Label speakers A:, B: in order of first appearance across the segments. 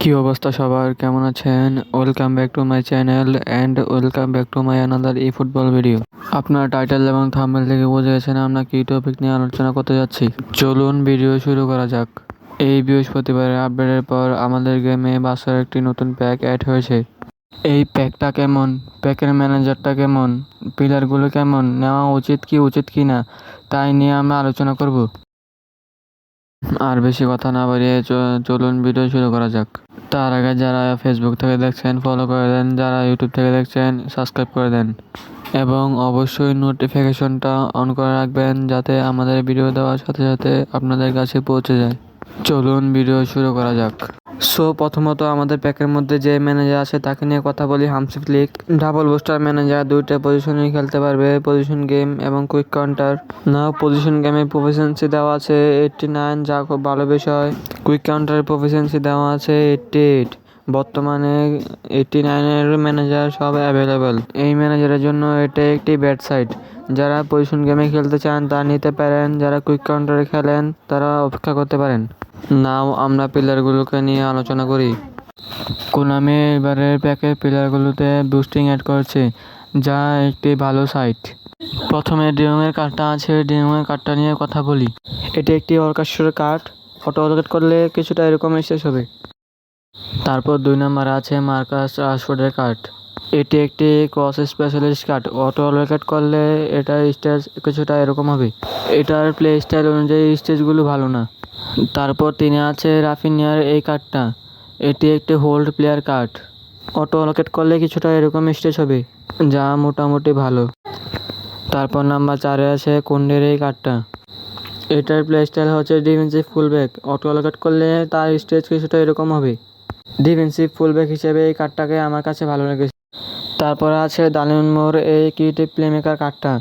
A: কি অবস্থা সবার? কেমন আছেন? Welcome back to my channel and welcome back to my another E football video আপনার টাইটেল এবং থাম্বনেল থেকে বুঝে গেছেন আমরা কি টপিক নিয়ে আলোচনা করতে যাচ্ছি। চলুন ভিডিও শুরু করা যাক। এই বৃহস্পতিবারের আপডেটের পর আমাদের গেমে বাসার একটি নতুন প্যাক অ্যাড হয়েছে। এই প্যাকটা কেমন? প্যাকের ম্যানেজারটা কেমন? পিলারগুলো কেমন? নেওয়া উচিত কি উচিত কি না তাই নিয়ে আমরা আলোচনা করব। আর বেশি কথা না বাড়িয়ে চলুন ভিডিও শুরু করা যাক। তার আগে যারা ফেসবুক থেকে দেখছেন ফলো করে দেন। যারা ইউটিউব থেকে দেখছেন সাবস্ক্রাইব করে দেন। এবং অবশ্যই নোটিফিকেশনটা অন করে রাখবেন, যাতে আমাদের ভিডিও দেওয়ার সাথে সাথে আপনাদের কাছে পৌঁছে যায়। চলুন ভিডিও শুরু করা যাক। সো প্রথমত আমাদের প্যাকের মধ্যে যে ম্যানেজার আছে, তাকে নিয়ে কথা বলি হামসি লিগ ডাবল বুস্টার ম্যানেজার দুইটা পজিশনে খেলতে পারবে পজিশন গেম এবং কুইক কাউন্টার না পজিশন গেমে প্রফিসিয়েন্সি দেওয়া আছে এইটটি নাইন যা খুব ভালো বিষয়। কুইক কাউন্টারের প্রফিসিয়েন্সি দেওয়া আছে এইটটি এইট বর্তমানে এইটটি নাইনের ম্যানেজার সব অ্যাভেলেবেল এই ম্যানেজারের জন্য এটা একটি ব্যাড সাইড যারা পজিশন গেমে খেলতে চান, তা নিতে পারেন। যারা কুইক কাউন্টারে খেলেন, তারা অপেক্ষা করতে পারেন। নাও, আমরা পিলারগুলোকে নিয়ে আলোচনা করি। কোনামি এবারের প্যাকের পিলারগুলোতে বুস্টিং অ্যাড করেছে, যা একটি ভালো সাইট প্রথমে ডিউংয়ের কার্ডটা আছে। ডিউংয়ের কার্ডটা নিয়ে কথা বলি। এটি একটি অর্কাস্টর কার্ড ফটো অলকেট করলে কিছুটা এরকম শেষ হবে। তারপর দুই নম্বর আছে মার্কাস রাশফোর্ডের কার্ড। এটি একটি cross specialist card. Auto allocate করলে এটার স্টেজ কিছুটা এরকম হবে। এটার প্লে স্টাইল অনুযায়ী স্টেজগুলো ভালো না। তারপর তিনি আছে রাফিনিয়ার এই কার্ডটা। এটি একটি hold player card. Auto allocate করলে কিছুটা এরকম স্টেজ হবে, যা মোটামুটি ভালো। তারপর নাম্বার চারে আছে কুন্ডের এই কার্ডটা। এটার প্লে স্টাইল হচ্ছে ডিফেন্সিভ ফুলব্যাক। অটো অলকেট করলে তার স্টেজ কিছুটা এরকম হবে। ডিফেন্সিভ ফুলব্যাক হিসেবে এই কার্ডটাকে আমার কাছে ভালো লেগেছে। তারপরে আছে দালিন মোর এই ক্রিয়েটিভ প্লেমেকার কার্ডটা।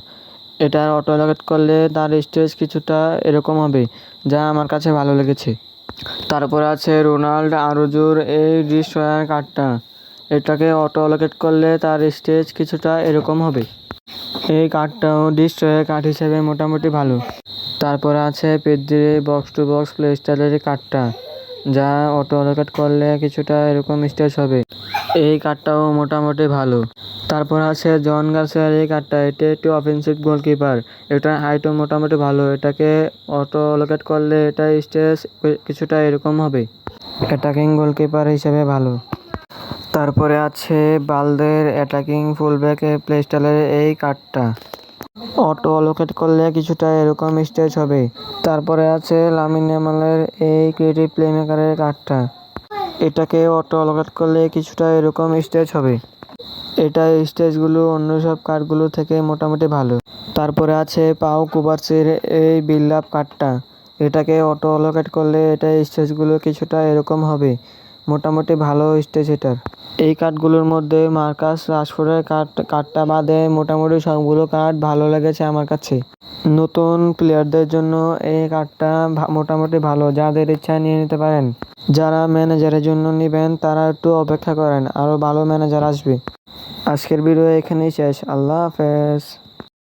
A: এটা অটো অলকেট করলে তার স্টেজ কিছুটা এরকম হবে, যা আমার কাছে ভালো লেগেছে। তারপর আছে রোনাল্ড আরুজুর এই ডিস্ট্রয়ার কার্ডটা। এটাকে অটো অলকেট করলে তার স্টেজ কিছুটা এরকম হবে। এই কার্ডটাও ডিস্ট্রয়ার কার্ড হিসেবে মোটামুটি ভালো। তারপর আছে পেদ্রির বক্স টু বক্স প্লে স্টাইলের কার্ডটা। যা অটো অলকেট করলে কিছুটা এরকম স্টেজ হবে। এই কার্ডটাও মোটামুটি ভালো। তারপর আছে জন গার্সিয়ার এই কার্ডটা এটা একটু অফেন্সিভ গোলকিপার এটার হাইটও মোটামুটি ভালো। এটাকে অটো অলকেট করলে এটা স্টেজ কিছুটা এরকম হবে। অ্যাটাকিং গোলকিপার হিসেবে ভালো। তারপরে আছে বালদের অ্যাটাকিং ফুলব্যাক প্লে স্টাইলের এই কার্ডটা অটো অলোকেট করলে কিছুটা এরকম স্টেজ হবে। তারপরে আছে লামিন ইয়ামালের এই ক্রিয়েটিভ প্লেমেকারের কার্ডটা এটাকে অটো অলোকেট করলে কিছুটা এরকম স্টেজ হবে। এটা স্টেজগুলো অন্য সব কার্ডগুলো থেকে মোটামুটি ভালো। তারপরে আছে পাও কুবার্সের এই বিল্ড আপ কার্ডটা এটাকে অটো অলোকেট করলে এটা স্টেজগুলো কিছুটা এরকম হবে। মোটামুটি ভালো স্টেজ এটার এই কার্ডগুলোর মধ্যে মার্কাস রাশফোর্ডের কার্ড কার্ডটা বাদে মোটামুটি সবগুলো কার্ড ভালো লেগেছে আমার কাছে। নতুন প্লেয়ারদের জন্য এই কার্ডটা মোটামুটি ভালো, যাদের ইচ্ছা নিয়ে নিতে পারেন। যারা ম্যানেজারের জন্য নেবেন, তারা একটু অপেক্ষা করেন আরও ভালো ম্যানেজার আসবে। আজকের ভিডিও এখানেই শেষ, আল্লাহ হাফেজ।